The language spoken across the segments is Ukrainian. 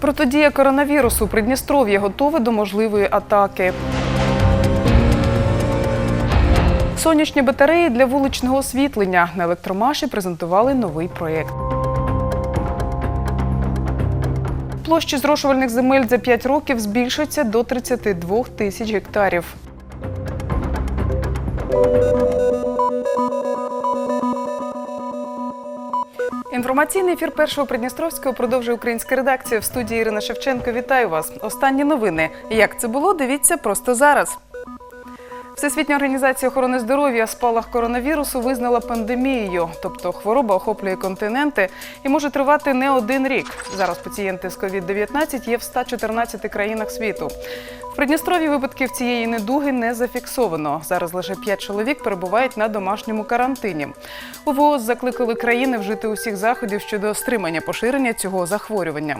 Протидія коронавірусу Придністров'я готове до можливої атаки. Сонячні батареї для вуличного освітлення на електромаші презентували новий проєкт. Площі зрошувальних земель за 5 років збільшаться до 32 тисяч гектарів. Інформаційний ефір першого Придністровського продовжує українська редакція в студії Ірина Шевченко. Вітаю вас. Останні новини. Як це було? Дивіться просто зараз. Всесвітня організація охорони здоров'я спалах коронавірусу визнала пандемією, тобто хвороба охоплює континенти і може тривати не один рік. Зараз пацієнти з COVID-19 є в 114 країнах світу. Придністрові випадків цієї недуги не зафіксовано. Зараз лише 5 чоловік перебувають на домашньому карантині. У ВООЗ закликали країни вжити усіх заходів щодо стримання поширення цього захворювання.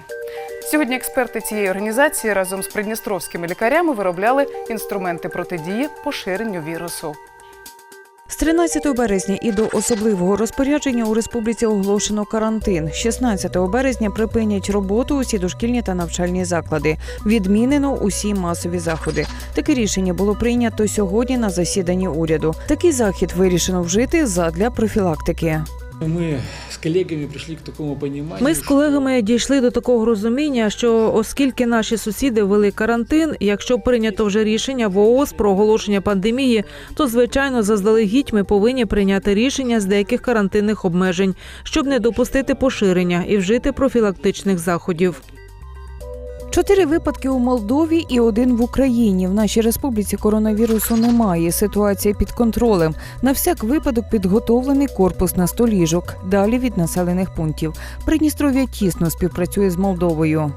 Сьогодні експерти цієї організації разом з придністровськими лікарями виробляли інструменти протидії поширенню вірусу. З 13 березня і до особливого розпорядження у республіці оголошено карантин. 16 березня припинять роботу усі дошкільні та навчальні заклади. Відмінено усі масові заходи. Таке рішення було прийнято сьогодні на засіданні уряду. Такий захід вирішено вжити задля профілактики. Ми з колегами прийшли к такому поніманню. Ми з колегами дійшли до такого розуміння, що оскільки наші сусіди ввели карантин, якщо прийнято вже рішення в ООС про оголошення пандемії, то звичайно заздалегідь ми повинні прийняти рішення з деяких карантинних обмежень, щоб не допустити поширення і вжити профілактичних заходів. Чотири випадки у Молдові і один в Україні. В нашій республіці коронавірусу немає. Ситуація під контролем. На всяк випадок підготовлений корпус на 100 ліжок. Далі від населених пунктів. Придністров'я тісно співпрацює з Молдовою.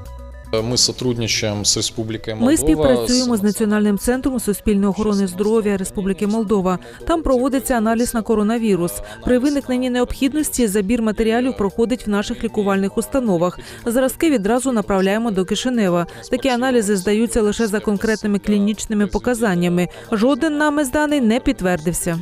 Ми сотрудничаем з Республікою Молдова. Ми співпрацюємо з Національним центром суспільної охорони здоров'я Республіки Молдова. Там проводиться аналіз на коронавірус. При виникненні необхідності забір матеріалів проходить в наших лікувальних установах. Зразки відразу направляємо до Кишинева. Такі аналізи здаються лише за конкретними клінічними показаннями. Жоден нами зданий не підтвердився.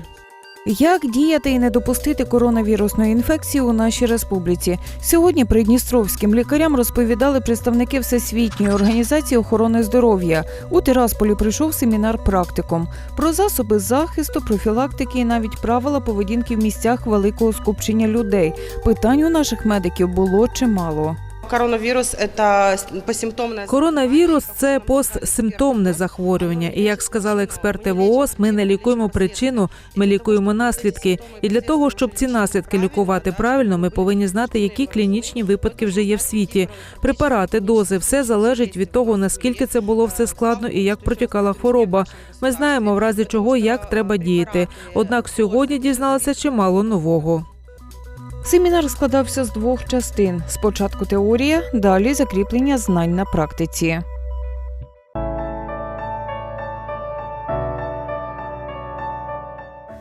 Як діяти і не допустити коронавірусної інфекції у нашій республіці? Сьогодні придністровським лікарям розповідали представники Всесвітньої організації охорони здоров'я. У Тирасполі прийшов семінар практикум про засоби захисту, профілактики і навіть правила поведінки в місцях великого скупчення людей. Питань у наших медиків було чимало. Коронавирус – это посимптомное Коронавірус це постсимптомне захворювання. І як сказали експерти ВООЗ, ми не лікуємо причину, ми лікуємо наслідки. І для того, щоб ці наслідки лікувати правильно, ми повинні знати, які клінічні випадки вже є в світі. Препарати, дози, все залежить від того, наскільки це було все складно і як протікала хвороба. Ми знаємо, в разі чого як треба діяти. Однак сьогодні дізналися чимало нового. Семінар складався з двох частин: спочатку теорія, далі закріплення знань на практиці.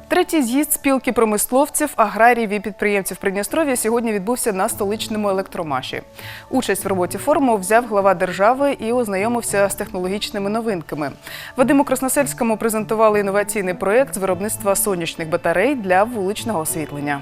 Третій з'їзд спілки промисловців, аграріїв і підприємців Придністров'я сьогодні відбувся на столичному електромаші. Участь в роботі форуму взяв глава держави і ознайомився з технологічними новинками. Вадиму Красносельському презентували інноваційний проєкт з виробництва сонячних батарей для вуличного освітлення.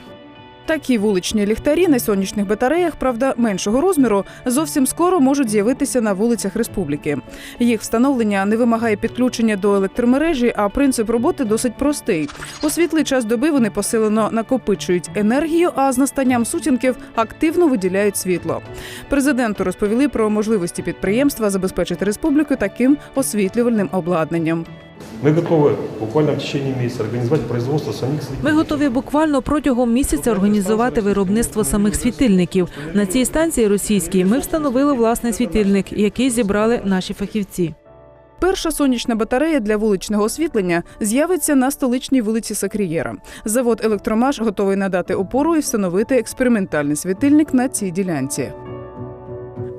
Такі вуличні ліхтарі на сонячних батареях, правда, меншого розміру, зовсім скоро можуть з'явитися на вулицях республіки. Їх встановлення не вимагає підключення до електромережі, а принцип роботи досить простий. У світлий час доби вони посилено накопичують енергію, а з настанням сутінків активно виділяють світло. Президенту розповіли про можливості підприємства забезпечити республіку таким освітлювальним обладнанням. Мы готовы буквально в течение месяца организовать производство самих светильников. Ми готові буквально протягом місяця організувати виробництво самих світильників. На цій станції російській ми встановили власний світильник, який зібрали наші фахівці. Перша сонячна батарея для вуличного освітлення з'явиться на столичній вулиці Сакрієра. Завод Електромаш готовий надати опору і встановити експериментальний світильник на цій ділянці.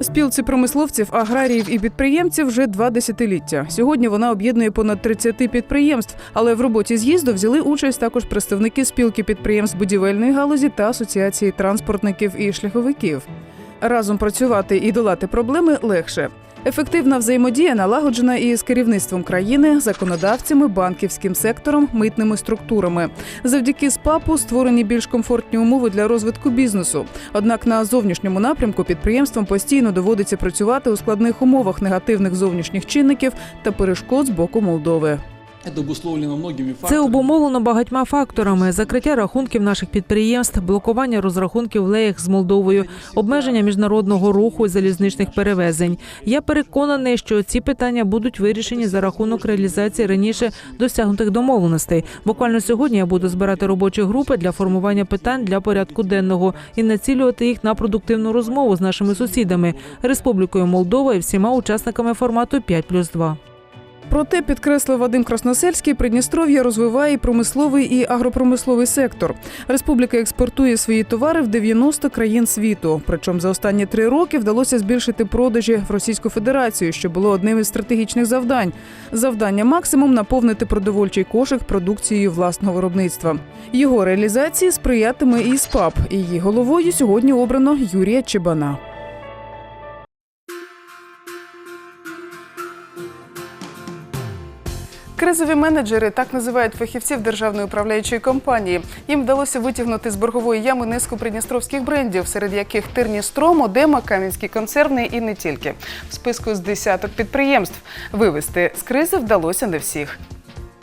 Спілці промисловців, аграріїв і підприємців вже два десятиліття. Сьогодні вона об'єднує понад 30 підприємств, але в роботі з'їзду взяли участь також представники спілки підприємств будівельної галузі та асоціації транспортників і шляховиків. Разом працювати і долати проблеми легше. Ефективна взаємодія налагоджена і з керівництвом країни, законодавцями, банківським сектором, митними структурами. Завдяки СПАПу створені більш комфортні умови для розвитку бізнесу. Однак на зовнішньому напрямку підприємствам постійно доводиться працювати у складних умовах негативних зовнішніх чинників та перешкод з боку Молдови. Це обумовлено багатьма факторами: закриття рахунків наших підприємств, блокування розрахунків в леях з Молдовою, обмеження міжнародного руху і залізничних перевезень. Я переконаний, що ці питання будуть вирішені за рахунок реалізації раніше досягнутих домовленостей. Буквально сьогодні я буду збирати робочі групи для формування питань для порядку денного і націлювати їх на продуктивну розмову з нашими сусідами Республікою Молдова і всіма учасниками формату 5+,2. Проте підкреслив Вадим Красносельський, Придністров'я розвиває і промисловий і агропромисловий сектор. Республіка експортує свої товари в 90 країн світу. Причому за останні три роки вдалося збільшити продажі в Російську Федерацію, що було одним із стратегічних завдань. Завдання максимум наповнити продовольчий кошик продукцією власного виробництва. Його реалізації сприятиме і СПАП. Її головою сьогодні обрано Юрія Чебана. Кризові менеджери так називають фахівців державної управляючої компанії. Їм вдалося витягнути з боргової ями низку придністровських брендів, серед яких Терністром, Одема, Кам'янський концерни і не тільки. В списку з десяток підприємств вивести з кризи вдалося не всіх.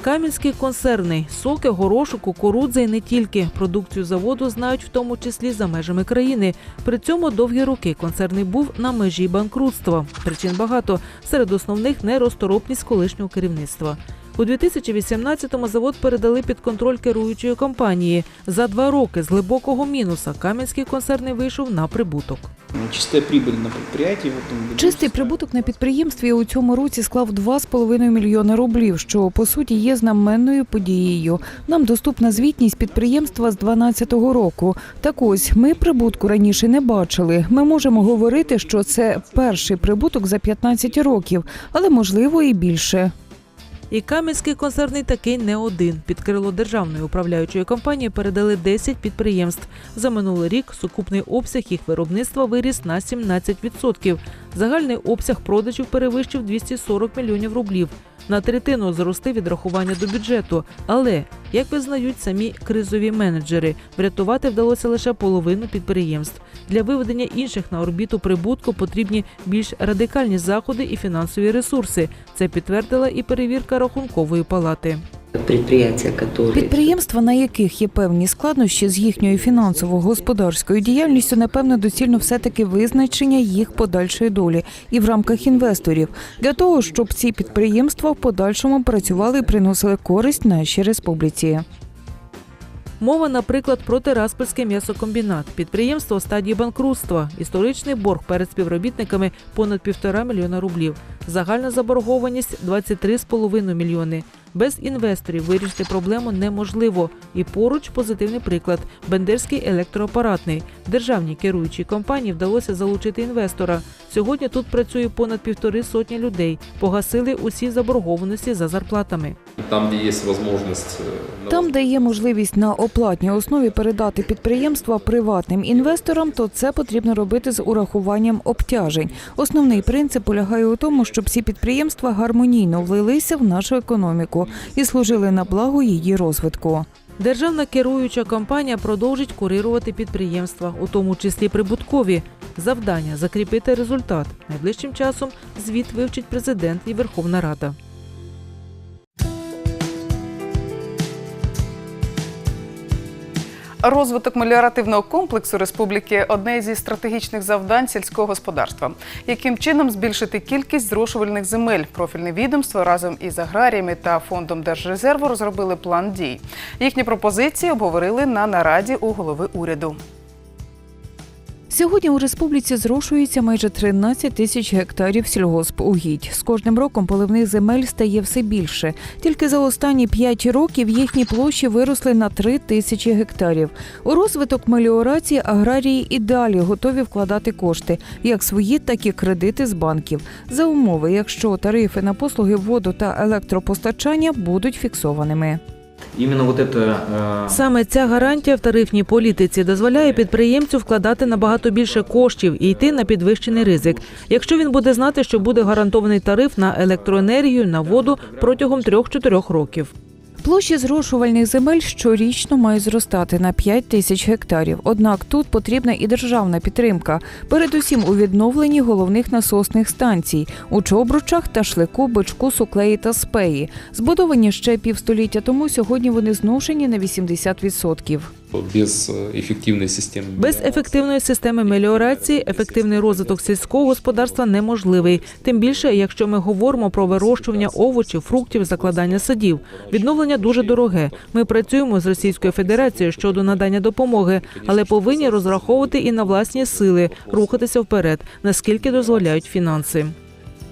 Кам'янський концерний соки, горошок, кукурудзи і не тільки продукцію заводу знають в тому числі за межами країни. При цьому довгі роки концерний був на межі банкрутства. Причин багато серед основних нерозторопність колишнього керівництва. У 2018-му завод передали під контроль керуючої компанії. За два роки з глибокого мінуса Кам'янський концерний вийшов на прибуток. Чистая прибыль на предприятии в этом году. Чистий прибуток на підприємстві у цьому році склав 2,5 мільйони рублів, що по суті є знаменною подією. Нам доступна звітність підприємства з 2012 року. Так ось ми прибутку раніше не бачили. Ми можемо говорити, що це перший прибуток за 15 років, але можливо і більше. І Кам'янський концерний такий не один. Під крило державної управляючої компанії передали 10 підприємств. За минулий рік сукупний обсяг їх виробництва виріс на 17%. Загальний обсяг продажів перевищив 240 мільйонів рублів. На третину зрости відрахування до бюджету. Але, як визнають самі кризові менеджери, врятувати вдалося лише половину підприємств. Для виведення інших на орбіту прибутку потрібні більш радикальні заходи і фінансові ресурси. Це підтвердила і перевірка рахункової палати. Предприятия, которые... Підприємства, на яких є певні складнощі з їхньою фінансово-господарською діяльністю, напевно, доцільно все-таки визначення їх подальшої долі і в рамках інвесторів для того, щоб ці підприємства в подальшому працювали і приносили користь нашій республіці. Мова, наприклад, про Тераспольський м'ясокомбінат, підприємство у стадії банкрутства, історичний борг перед співробітниками понад півтора мільйона рублів, загальна заборгованість 23,5 мільйони. Без інвесторів вирішити проблему неможливо. І поруч позитивний приклад Бендерський електроапаратний. Державній керуючій компанії вдалося залучити інвестора. Сьогодні тут працює понад півтори сотні людей. Погасили усі заборгованості за зарплатами. Там, есть возможность э, Там, де є можливість на оплатній основі передати підприємства приватним інвесторам, то це потрібно робити з урахуванням обтяжень. Основний принцип полягає у тому, щоб ці підприємства гармонійно влилися в нашу економіку і служили на благо її розвитку. Державна керуюча компанія продовжить курирувати підприємства, у тому числі прибуткові. Завдання закріпити результат. Найближчим часом звіт вивчить президент і Верховна Рада. Розвиток меліоративного комплексу республіки одне зі стратегічних завдань сільського господарства. Яким чином збільшити кількість зрошувальних земель? Профільне відомство разом із аграріями та фондом Держрезерву розробили план дій. Їхні пропозиції обговорили на нараді у голови уряду. Сьогодні у республіці зрошується майже 13 тисяч гектарів сільгоспугідь. З кожним роком поливних земель стає все більше. Тільки за останні 5 років їхні площі виросли на 3 тисячі гектарів. У розвиток меліорації аграрії і далі готові вкладати кошти, як свої, так і кредити з банків, за умови, якщо тарифи на послуги воду та електропостачання будуть фіксованими. Э, Саме ця гарантія в тарифній політиці дозволяє підприємцю вкладати набагато більше коштів і йти на підвищений ризик, якщо він буде знати, що буде гарантований тариф на електроенергію на воду протягом 3-4 років. Площі зрошувальних земель щорічно мають зростати на 5 тисяч гектарів. Однак тут потрібна і державна підтримка, передусім у відновленні головних насосних станцій у Чобручах та Шлику, Бичку, Суклеї та Спеї. Збудовані ще півстоліття тому. Сьогодні вони зношені на 80%. без э, эффективной системы. Без ефективної системи меліорації ефективний розвиток сільського господарства неможливий. Тим більше, якщо ми говоримо про вирощування овочів, фруктів, закладання садів. Відновлення дуже дороге. Ми працюємо з Російською Федерацією щодо надання допомоги, але повинні розраховувати і на власні сили, рухатися вперед, наскільки дозволяють фінанси.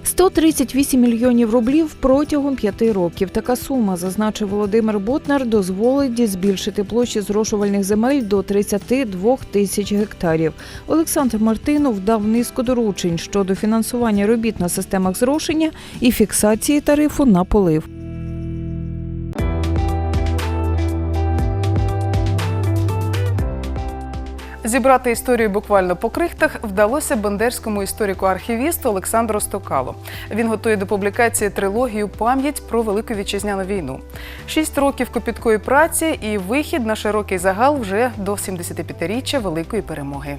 138 мільйонів рублів протягом п'яти років. Така сума, зазначив Володимир Ботнар, дозволить збільшити площі зрошувальних земель до 32 тисяч гектарів. Олександр Мартинов дав низку доручень щодо фінансування робіт на системах зрошення і фіксації тарифу на полив. Зібрати історію буквально по крихтах вдалося бендерському історику-архівісту Олександру Стокалу. Він готує до публікації трилогію Пам'ять про Велику вітчизняну війну. Шість років копіткої праці і вихід на широкий загал вже до 75-річчя Великої перемоги.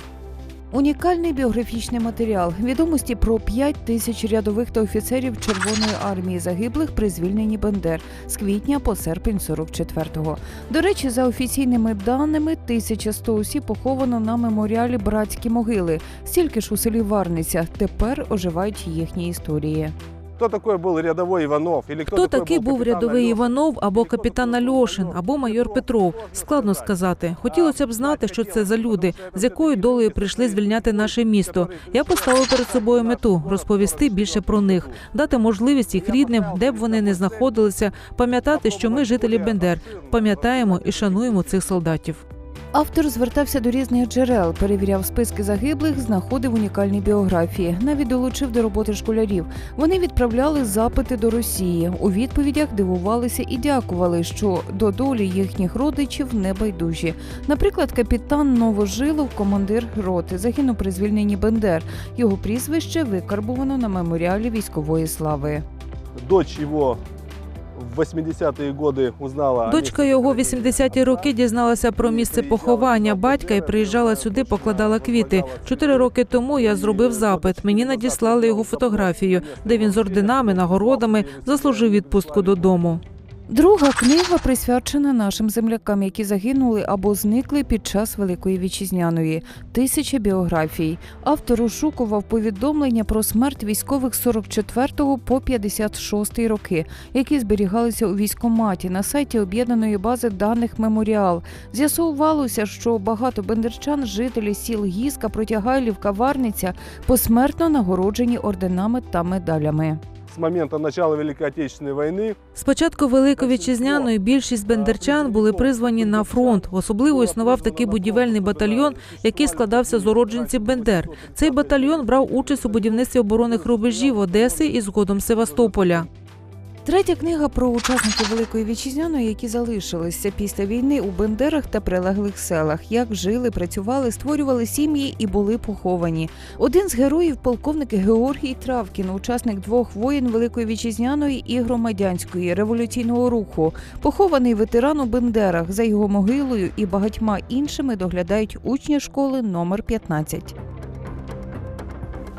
Унікальний біографічний матеріал, відомості про 5 тисяч рядових та офіцерів Червоної армії загиблих при звільненні Бендер з квітня по серпень 44-го. До речі, за офіційними даними, 1100 осіб поховано на меморіалі братські могили. Стільки ж у селі Варниця. Тепер оживають їхні історії. Кто такой был рядовой Иванов? Или кто, Хто такий був рядовий Іванов або капітан Альошин, або майор Петров? Складно сказати. Хотілося б знати, що це за люди, з якою долею прийшли звільняти наше місто. Я поставив перед собою мету розповісти більше про них, дати можливість їх рідним, де б вони не знаходилися, пам'ятати, що ми жителі Бендер, пам'ятаємо і шануємо цих солдатів. Автор звертався до різних джерел, перевіряв списки загиблих, знаходив унікальні біографії. Навіть долучив до роботи школярів. Вони відправляли запити до Росії. У відповідях дивувалися і дякували, що до долі їхніх родичів не байдужі. Наприклад, капітан Новожилов, командир роти, загинув при звільненні Бендер. Його прізвище викарбувано на меморіалі військової слави. Дочь его в 80-е годы узнала... Дочка його в 80-ті роки дізналася про місце поховання батька і приїжджала сюди, покладала квіти. Чотири роки тому я зробив запит. Мені надіслали його фотографію, де він з орденами, нагородами заслужив відпустку додому. Друга книга присвячена нашим землякам, які загинули або зникли під час Великої вітчизняної. Тисяча біографій. Автор розшукував повідомлення про смерть військових з 44 по 56 роки, які зберігалися у військоматі на сайті об'єднаної бази даних Меморіал. З'ясувалося, що багато бендерчан, жителі сіл Гіска, Протягайлівка, Варниця посмертно нагороджені орденами та медалями. С момента начала Великой війни спочатку З початку Великої вітчизняної більшість бендерчан були призвані на фронт. Особливо існував такий будівельний батальйон, який складався з уродженців Бендер. Цей батальйон брав участь у будівництві оборонних рубежів Одеси і згодом Севастополя. Третя книга про учасників Великої вітчизняної, які залишилися після війни у Бендерах та прилеглих селах, як жили, працювали, створювали сім'ї і були поховані. Один з героїв полковник Георгій Травкін, учасник двох воєн Великої вітчизняної і громадянської революційного руху, похований ветеран у Бендерах. За його могилою і багатьма іншими доглядають учні школи номер 15.